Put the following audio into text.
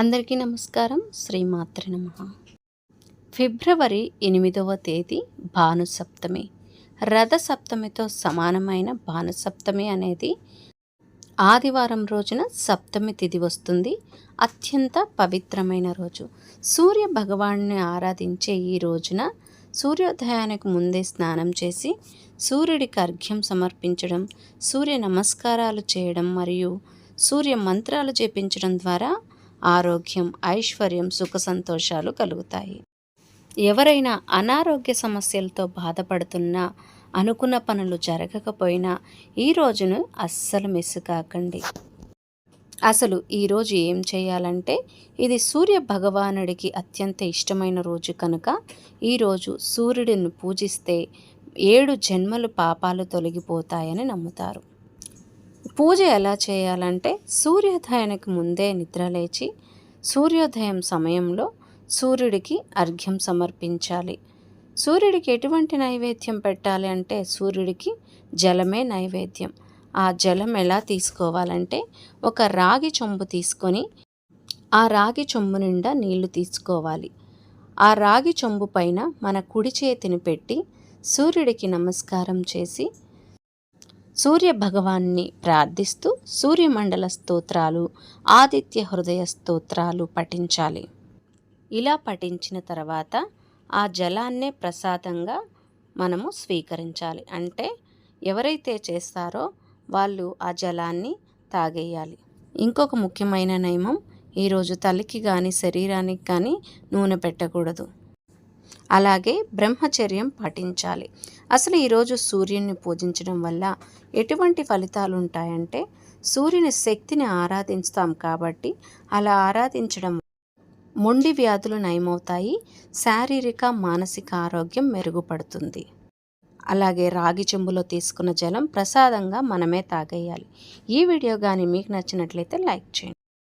అందరికీ నమస్కారం. శ్రీమాత్రి నమ. ఫిబ్రవరి ఎనిమిదవ తేదీ భానుసప్తమి. రథసప్తమితో సమానమైన భానుసప్తమి అనేది ఆదివారం రోజున సప్తమి తిథి వస్తుంది. అత్యంత పవిత్రమైన రోజు. సూర్య భగవాన్ని ఆరాధించే ఈ రోజున సూర్యోదయానికి ముందే స్నానం చేసి సూర్యుడికి అర్ఘ్యం సమర్పించడం సూర్య నమస్కారాలు చేయడం మరియు సూర్య మంత్రాలు చేపించడం ద్వారా ఆరోగ్యం ఐశ్వర్యం సుఖ సంతోషాలు కలుగుతాయి. ఎవరైనా అనారోగ్య సమస్యలతో బాధపడుతున్నా అనుకున్న పనులు జరగకపోయినా ఈ రోజును అస్సలు మిస్ కాకండి. అసలు ఈరోజు ఏం చేయాలంటే ఇది సూర్య భగవానుడికి అత్యంత ఇష్టమైన రోజు కనుక ఈరోజు సూర్యుడిని పూజిస్తే ఏడు జన్మలు పాపాలు తొలగిపోతాయని నమ్ముతారు. పూజ ఎలా చేయాలంటే సూర్యోదయానికి ముందే నిద్రలేచి సూర్యోదయం సమయంలో సూర్యుడికి అర్ఘ్యం సమర్పించాలి. సూర్యుడికి ఎటువంటి నైవేద్యం పెట్టాలి అంటే సూర్యుడికి జలమే నైవేద్యం. ఆ జలం ఎలా తీసుకోవాలంటే ఒక రాగి చెంబు తీసుకొని ఆ రాగి చెంబు నిండా నీళ్ళు తీసుకోవాలి. ఆ రాగి చెంబు పైన మన కుడి చేతిని పెట్టి సూర్యుడికి నమస్కారం చేసి సూర్య భగవాన్ని ప్రార్థిస్తూ సూర్యమండల స్తోత్రాలు ఆదిత్య హృదయ స్తోత్రాలు పఠించాలి. ఇలా పఠించిన తర్వాత ఆ జలాన్నే ప్రసాదంగా మనము స్వీకరించాలి. అంటే ఎవరైతే చేస్తారో వాళ్ళు ఆ జలాన్ని తాగేయాలి. ఇంకొక ముఖ్యమైన నియమం ఈరోజు తల్లికి కానీ శరీరానికి కానీ నూనె పెట్టకూడదు. అలాగే బ్రహ్మచర్యం పాటించాలి అసలు ఈరోజు సూర్యుని పూజించడం వల్ల ఎటువంటి ఫలితాలు ఉంటాయంటే సూర్యుని శక్తిని ఆరాధిస్తాం కాబట్టి అలా ఆరాధించడం మొండి వ్యాధులు నయమవుతాయి శారీరక మానసిక ఆరోగ్యం మెరుగుపడుతుంది. అలాగే రాగి చెంబులో తీసుకున్న జలం ప్రసాదంగా మనమే తాగేయాలి. ఈ వీడియో కానీ మీకు నచ్చినట్లయితే లైక్ చేయండి.